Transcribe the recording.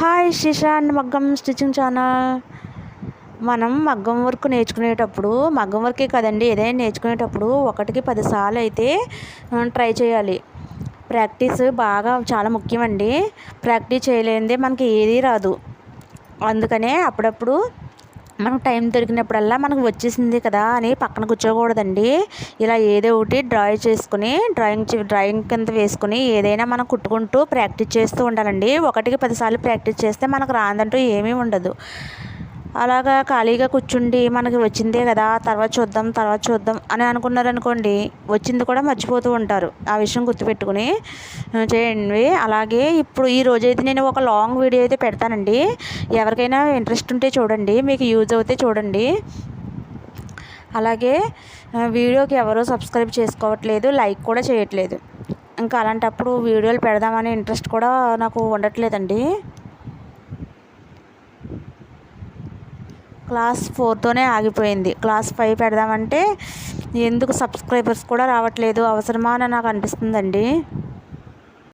Hi Sreesanth మగ్గం stitching channel. మనం మగ్గం వర్క్ నేర్చుకునేటప్పుడు మగ్గం వర్కే కదండి ఏదైనా నేర్చుకునేటప్పుడు ఒకటికి పదిసార్లు అయితే ట్రై చేయాలి. ప్రాక్టీస్ బాగా చాలా ముఖ్యమండి. ప్రాక్టీస్ చేయలేనిదే మనకి ఏదీ రాదు. అందుకనే అప్పుడప్పుడు మనకు టైం దొరికినప్పుడల్లా మనకు వచ్చేసింది కదా అని పక్కన కూర్చోకూడదండి. ఇలా ఏదో ఒకటి డ్రా చేసుకుని డ్రాయింగ్ చే- డ్రాయింగ్ కింద వేసుకుని ఏదైనా మనం కుట్టుకుంటూ ప్రాక్టీస్ చేస్తూ ఉండాలండి. ఒకటికి పదిసార్లు ప్రాక్టీస్ చేస్తే మనకు రాదంటూ ఏమీ ఉండదు. అలాగా ఖాళీగా కూర్చుండి మనకి వచ్చిందే కదా తర్వాత చూద్దాం తర్వాత చూద్దాం అని అనుకున్నారనుకోండి వచ్చింది కూడా మర్చిపోతూ ఉంటారు. ఆ విషయం గుర్తుపెట్టుకుని చేయండి. అలాగే ఇప్పుడు ఈ రోజు అయితే నేను ఒక లాంగ్ వీడియో అయితే పెడతానండి. ఎవరికైనా ఇంట్రెస్ట్ ఉంటే చూడండి మీకు యూజ్ అవుతే చూడండి. అలాగే వీడియోకి ఎవరూ సబ్స్క్రైబ్ చేసుకోవట్లేదు లైక్ కూడా చేయట్లేదు. ఇంకా అలాంటప్పుడు వీడియోలు పెడదామనే ఇంట్రెస్ట్ కూడా నాకు ఉండట్లేదండి. క్లాస్ ఫోర్తోనే ఆగిపోయింది. క్లాస్ ఫైవ్ పెడదామంటే ఎందుకు సబ్స్క్రైబర్స్ కూడా రావట్లేదు? అవసరమా అని నాకు అనిపిస్తుందండి.